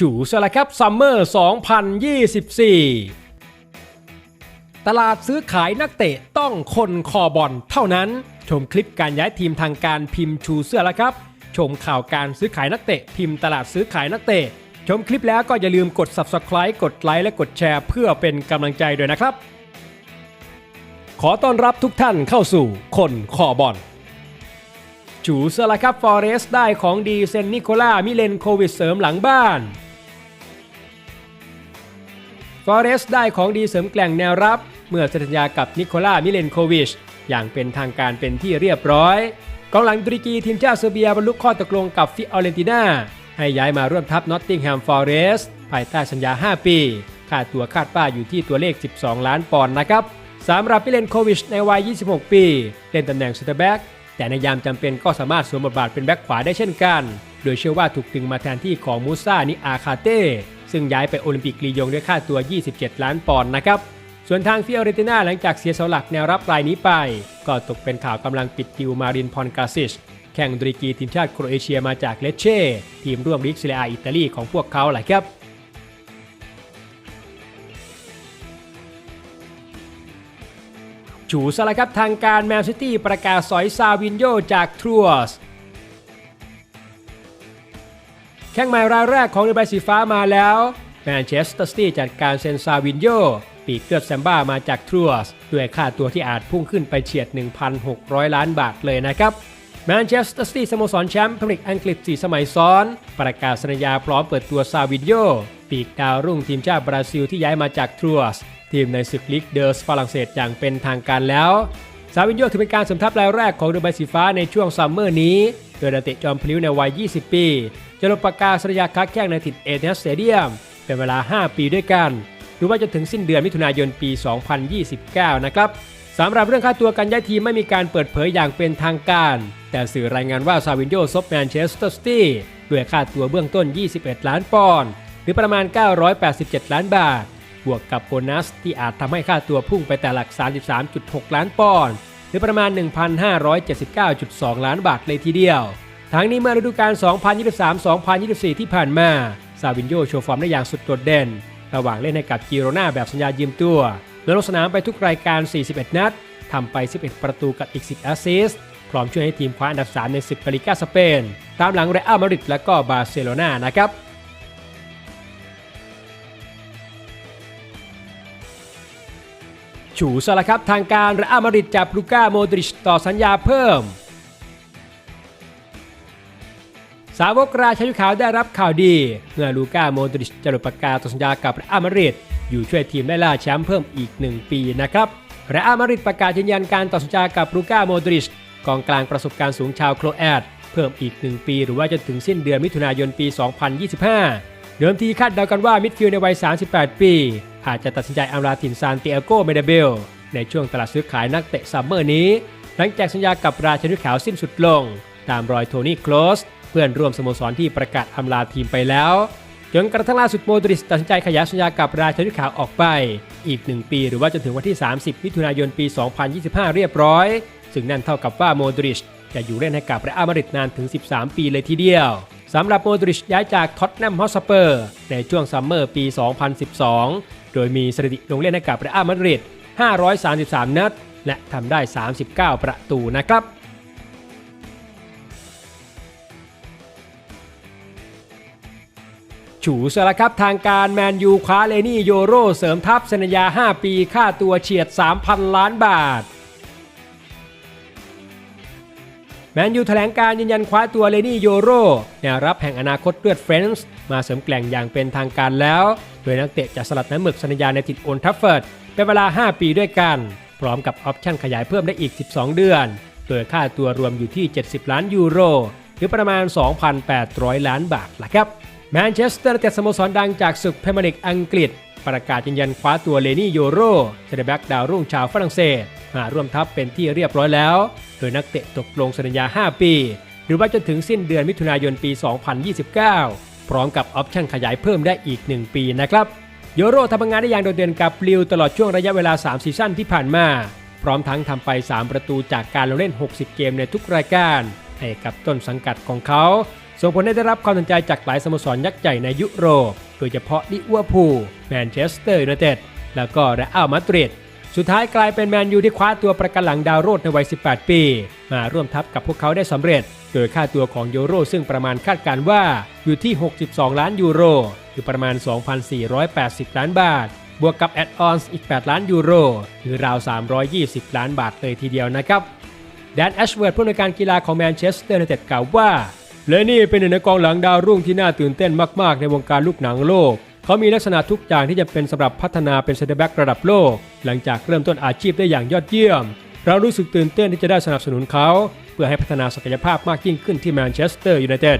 ฉูสละครับซัมเมอร์ 2024 ตลาดซื้อขายนักเตะต้องคนคอบอลเท่านั้น ชมคลิปการย้ายทีมทางการพิมพ์ชูเสื้อแล้วครับ ชมข่าวการซื้อขายนักเตะพิมพ์ตลาดซื้อขายนักเตะ ชมคลิปแล้วก็อย่าลืมกด subscribe กดไลค์และกดแชร์เพื่อเป็นกำลังใจด้วยนะครับ ขอต้อนรับทุกท่านเข้าสู่คนคอบอลจูเซอร์ละครับฟอเรสได้ของดีเซนนิโคล่ามิเลนโควิดเสริมหลังบ้าน อเรสได้ของดีเสริมแกล่งแนวรับ เมื่อเซ็นสัญญากับนิโคล่ามิเลนโควิช อย่างเป็นทางการเป็นที่เรียบร้อยกองหลังตุรกีทีมชาติเซอร์เบียบรรลุข้อตกลงกับฟิออเรนตินาให้ย้ายมาร่วมทัพนอตติงแฮมฟอเรสภายใต้สัญญา 5 ปีค่าตัวคาดป้าอยู่ที่ตัวเลข 12 ล้านปอนด์นะครับสำหรับมิเลนโควิชในวัย 26 ปี เล่นตำแหน่งเซนเตอร์แบ็กแต่ในยามจำเป็นก็สามารถสวมบทบาทเป็นแบ็คขวาได้เช่นกัน โดยเชื่อว่าถูกดึงมาแทนที่ของมูซานิอาคาเต้ ซึ่งย้ายไปโอลิมปิกลียงด้วยค่าตัว 27 ล้านปอนด์นะครับ ส่วนทางฟิออเรติน่าหลังจากเสียเสาหลักแนวรับรายนี้ไป ก็ตกเป็นข่าวกำลังปิดดิวมารินพอนกาซิชแข่งดริกีทีมชาติโครเอเชียมาจากเลเช่ทีมร่วมลีกซีเรียอาอิตาลีของพวกเขาแหละครับจูสละครับทางการแมนซิตี้ประกาศสอยซาวินโยจากทรูส แข้งใหม่รายแรกของเรือใบสีฟ้ามาแล้วแมนเชสเตอร์ซิตี้จัดการเซนซาวินโยปีกเกือบแซมบ้ามาจากทรูสด้วยค่าตัวที่อาจพุ่งขึ้นไปเฉียด 1,600 ล้านบาทเลยนะครับแมนเชสเตอร์ซิตี้สโมสรแชมป์พรีเมียร์อังกฤษ 4 สมัยซ้อน ประกาศสัญญาพร้อมเปิดตัวซาวินโยปีกดาวรุ่งทีมชาติบราซิลที่ย้ายมาจากทรูสทีมในศึกลีกเดอร์สฝรั่งเศสอย่างเป็นทางการแล้ว ซาวินโยถือเป็นการสมทัพรายแรกของเรือใบสีฟ้าในช่วงซัมเมอร์นี้ โดยนักเตะจอมพลิ้วในวัย 20 ปีจะลงประกาศสัญญาค้าแข้งในถิ่นเอเธนสเตเดียม เป็นเวลา 5 ปีด้วยกัน หรือว่าจะถึงสิ้นเดือนมิถุนายนปี 2029 นะครับสำหรับเรื่องค่าตัวการย้ายทีมไม่มีการเปิดเผยอย่างเป็นทางการ แต่สื่อรายงานว่าซาวินโยซบแมนเชสเตอร์ซิตี้ด้วยค่าตัวเบื้องต้น 21 ล้านปอนด์หรือประมาณ 987 ล้านบาท บวกกับโบนัสที่อาจทำให้ค่าตัวพุ่งไปแต่หลัก 33.6 ล้านปอนด์ หรือประมาณ 1,579.2 ล้านบาทเลยทีเดียว ทั้งนี้เมื่อฤดูกาล 2023-2024 ที่ผ่านมา ซาวินโยโชว์ฟอร์มได้อย่างสุดโดดเด่น ระหว่างเล่นให้กับกิโรนาแบบสัญญายืมตัวโดยลงสนามไปทุกรายการ 41 นัดทำไป 11 ประตูกับอีก 10 แอสซิสต์พร้อมช่วยให้ทีมคว้าอันดับ 3 ในศึกกาลิกาสเปน ตามหลังเรอัลมาดริดและก็บาร์เซโลนานะครับ ฉูสละครับทางการเรอัลมาดริดจับลูก้าโมดริชต่อสัญญาเพิ่ม สาวกราชายุขาวได้รับข่าวดี เมื่อลูก้าโมดริชจะหลุดประกาศต่อสัญญากับเรอัลมาดริดอยู่ช่วยทีมได้ล่าแชมป์เพิ่มอีก 1 ปีนะครับเรอัลมาดริดประกาศยืนยันการต่อสัญญากับลูก้าโมดริชกองกลางประสบการณ์สูงชาวโครแอตเพิ่มอีก 1 ปี หรือว่าจะถึงสิ้นเดือนมิถุนายนปี 2025 เดิมทีคาดเดากันว่ามิดฟิลในวัย 38 ปี อาจจะตัดสินใจอำลาถิ่นซานติเอโกเมเดเบล ในช่วงตลาดซื้อขายนักเตะซัมเมอร์นี้ หลังจากสัญญากับราชนุขาวสิ้นสุดลง ตามรอยโทนี่โคลสเพื่อนร่วมสโมสรที่ประกาศอำลาทีมไปแล้วจนกระทั่งล่าสุดโมดริสตัดสินใจขยายสัญญากับราชนุขาวออกไป อีก 1 ปีหรือว่าจนถึงวันที่ 30 มิถุนายนปี 2025 เรียบร้อย ซึ่งนั่นเท่ากับว่าโมดริชจะอยู่เล่นให้กับเรอัลมาดริดนานถึง 13 ปีเลยทีเดียว สำหรับโมดริชย้ายจากท็อตแนมฮอสเปอร์ในช่วงซัมเมอร์ปี 2012 โดยมีสถิติลงเล่นให้กับเรอัลมาดริด 533 นัด และทำได้ 39 ประตูนะครับฉูสละครับทางการแมนยูคว้าเลนี่โยโรเสริมทัพสัญญา5 ปีค่าตัวเฉียด 3,000 ล้านบาท แมนยูแถลงการยืนยันคว้าตัวเลนี่โยโรแนวรับแห่งอนาคตเลือดเฟรนส์มาเสริมแกล่งอย่างเป็นทางการแล้ว โดยนักเตะจะสลัดน้ำหมึกสัญญาในติดโอนทัฟเฟิร์ดเป็นเวลา 5 ปีด้วยกัน พร้อมกับออปชั่นขยายเพิ่มได้อีก 12 เดือน โดยค่าตัวรวมอยู่ที่ 70 ล้านยูโร หรือประมาณ 2,800 ล้านบาทละครับแมนเชสเตอร์เตะสโมสรดังจากศึกพรีเมียร์ลีกอังกฤษ ประกาศยืนยันคว้าตัวเลนี่โยโรเซเดแบ็กดาวรุ่งชาวฝรั่งเศส มาร่วมทัพเป็นที่เรียบร้อยแล้ว โดยนักเตะตกลงสัญญา 5 ปี หรือว่าจนถึงสิ้นเดือนมิถุนายนปี 2029 พร้อมกับออปชั่นขยายเพิ่มได้อีก 1 ปีนะครับโยโรทำงานได้อย่างโดดเด่นกับลิวตลอดช่วงระยะเวลา 3 ซีซั่นที่ผ่านมา พร้อมทั้งทำไป 3 ประตูจากการลงเล่น 60 เกมในทุกรายการให้กับต้นสังกัดของเขาส่งผลให้ได้รับความสนใจจากหลายสโมสรยักษ์ใหญ่ในยุโรป โดยเฉพาะลิเวอร์พูลแมนเชสเตอร์ยูไนเต็ดแล้วก็เรอัลมาดริด สุดท้ายกลายเป็นแมนยูที่คว้าตัวประกันหลังดาวโรดในวัย 18 ปี มาร่วมทัพกับพวกเขาได้สำเร็จ โดยค่าตัวของยูโรซึ่งประมาณคาดการว่าอยู่ที่ 62 ล้านยูโรหรือประมาณ 2,480 ล้านบาท บวกกับแอดออนส์อีก 8 ล้านยูโรหรือราว 320 ล้านบาทเลยทีเดียวนะครับแดนแอชเวิร์ดผู้อำนวยการกีฬาของแมนเชสเตอร์ยูไนเต็ดกล่าวว่าและนี่เป็นหนึ่งในกองหลังดาวรุ่งที่น่าตื่นเต้นมาก ๆ ในวงการลูกหนังโลก เขามีลักษณะทุกอย่างที่จะเป็นสำหรับพัฒนาเป็นเซนเตอร์แบ็กระดับโลก หลังจากเริ่มต้นอาชีพได้อย่างยอดเยี่ยม เรารู้สึกตื่นเต้นที่จะได้สนับสนุนเขา เพื่อให้พัฒนาศักยภาพมากยิ่งขึ้นที่แมนเชสเตอร์ยูไนเต็ด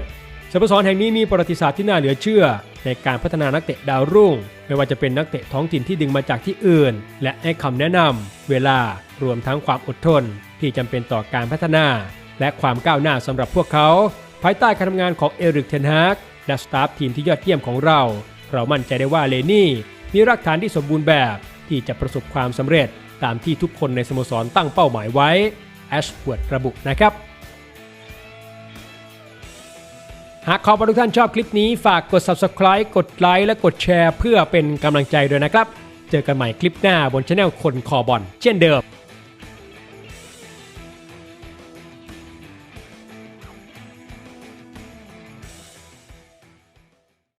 สโมสรแห่งนี้มีประวัติศาสตร์ที่น่าเหลือเชื่อ ในการพัฒนานักเตะดาวรุ่ง ไม่ว่าจะเป็นนักเตะท้องถิ่นที่ดึงมาจากที่อื่น และให้คำแนะนำเวลารวมทั้งความอดทน ที่จำเป็นต่อการพัฒนา และความก้าวหน้าสำหรับพวกเขา ภายใต้การทำงานของเอริกเทนฮากและสตาฟทีมที่ยอดเยี่ยมของเรา เรามั่นใจได้ว่าเลนี่มีรากฐานที่สมบูรณ์แบบที่จะประสบความสำเร็จตามที่ทุกคนในสโมสรตั้งเป้าหมายไว้แอชพวดระบุนะครับหากขอบคุณทุกท่านชอบคลิปนี้ฝากกด subscribe กดไลค์และกดแชร์เพื่อเป็นกำลังใจด้วยนะครับ เจอกันใหม่คลิปหน้าบนช anel คนคอบอลเช่นเดิม